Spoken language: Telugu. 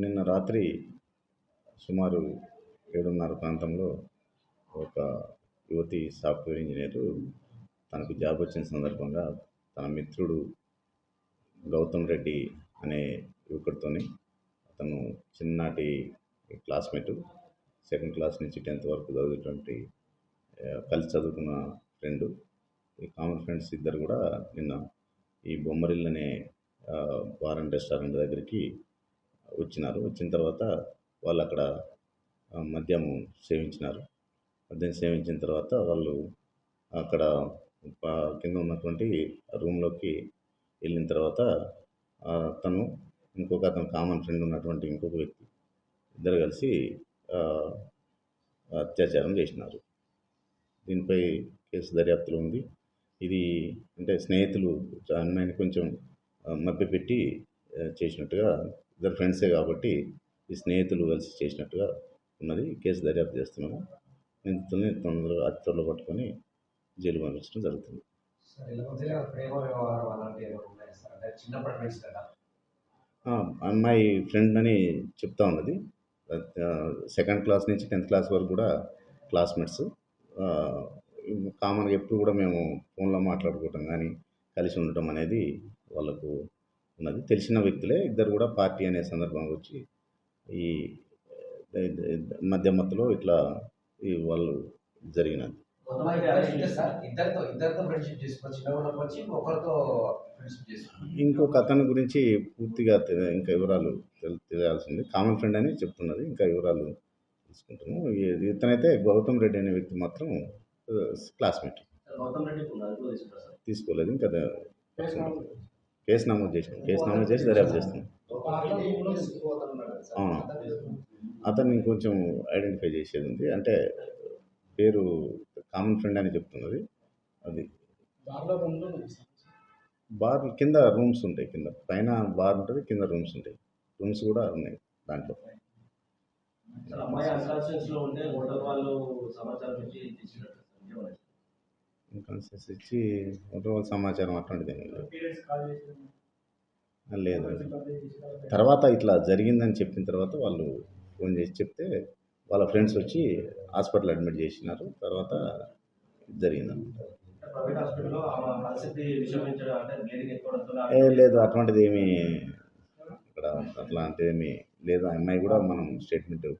నిన్న రాత్రి సుమారు ఏడున్నర ప్రాంతంలో ఒక యువతి సాఫ్ట్వేర్ ఇంజనీరు తనకు జాబ్ వచ్చిన సందర్భంగా తన మిత్రుడు గౌతమ్ రెడ్డి అనే యువకుడితోని అతను చిన్ననాటి క్లాస్మేట్ సెకండ్ క్లాస్ నుంచి టెన్త్ వరకు చదివేటువంటి కలిసి చదువుకున్న ఫ్రెండ్. ఈ కామన్ ఫ్రెండ్స్ ఇద్దరు కూడా నిన్న ఈ బొమ్మరిల్ అనే బార్ అండ్ రెస్టారెంట్ దగ్గరికి వచ్చినారు. వచ్చిన తర్వాత వాళ్ళు అక్కడ మద్యం సేవించినారు. మద్యం సేవించిన తర్వాత వాళ్ళు అక్కడ కింద ఉన్నటువంటి రూమ్లోకి వెళ్ళిన తర్వాత తను ఇంకొక అతను కామన్ ఫ్రెండ్ ఉన్నటువంటి ఇంకొక వ్యక్తి ఇద్దరు కలిసి అత్యాచారం చేసినారు. దీనిపై కేసు దర్యాప్తులో ఉంది. ఇది అంటే స్నేహితులు ఆ అమ్మాయిని కొంచెం ఆ, మభ్యపెట్టి చేసినట్టుగా ఇద్దరు ఫ్రెండ్సే కాబట్టి ఈ స్నేహితులు కలిసి చేసినట్టుగా ఉన్నది. కేసు దర్యాప్తు చేస్తున్నాము. నిందితుల్ని తొందరగా అతి త్వరలో పట్టుకొని జైలు పంపించడం జరుగుతుంది. అమ్మాయి ఫ్రెండ్ అని చెప్తా ఉన్నది. సెకండ్ క్లాస్ నుంచి టెన్త్ క్లాస్ వరకు కూడా క్లాస్మేట్స్. కామన్గా ఎప్పుడు కూడా మేము ఫోన్లో మాట్లాడుకోవటం కానీ కలిసి ఉండటం అనేది వాళ్ళకు ఉన్నది తెలిసిన వ్యక్తులే ఇద్దరు కూడా పార్టీ అనే సందర్భంగా వచ్చి ఈ మధ్య మధ్యలో ఇట్లా ఈ వాళ్ళు జరిగినది. ఇంకొక అతని గురించి పూర్తిగా ఇంకా వివరాలు తెల్- తెలియాల్సింది. కామన్ ఫ్రెండ్ అని చెప్తున్నది. ఇంకా వివరాలు తీసుకుంటున్నాము. ఈ- ఇతనైతే గౌతమ్ రెడ్డి అనే వ్యక్తి మాత్రం క్లాస్మేట్ తీసుకోలేదు. ఇంకా కేసు నమోదు చేసినాం కేసు నమోదు చేసి దర్యాప్తు చేస్తున్నాం. అవును. అతన్ని కొంచెం ఐడెంటిఫై చేసేది ఉంది. అంటే పేరు కామన్ ఫ్రెండ్ అని చెప్తున్నది. అది. బార్ కింద రూమ్స్ ఉంటాయి. కింద పైన బార్ ఉంటుంది కింద రూమ్స్ ఉంటాయి. రూమ్స్ కూడా ఉన్నాయి దాంట్లో. అమ్మాయి అన్కాన్షియస్లో ఉంటే హోటల్ వాళ్ళు సమాచారం ఇచ్చి తీసుకున్నారు ఇన్కాన్షియస్ ఇచ్చి ఓవరాల్ సమాచారం అట్లాంటిది లేదు. తర్వాత ఇట్లా జరిగిందని చెప్పిన తర్వాత వాళ్ళు ఫోన్ చేసి చెప్తే వాళ్ళ ఫ్రెండ్స్ వచ్చి హాస్పిటల్ అడ్మిట్ చేసినారు. తర్వాత జరిగిందన్నమాట. ఎక్కువడంతో ఏ లేదు అటువంటిది ఏమీ ఇక్కడ అట్లాంటిది ఏమీ లేదు. ఆ అమ్మాయి కూడా మనం స్టేట్మెంట్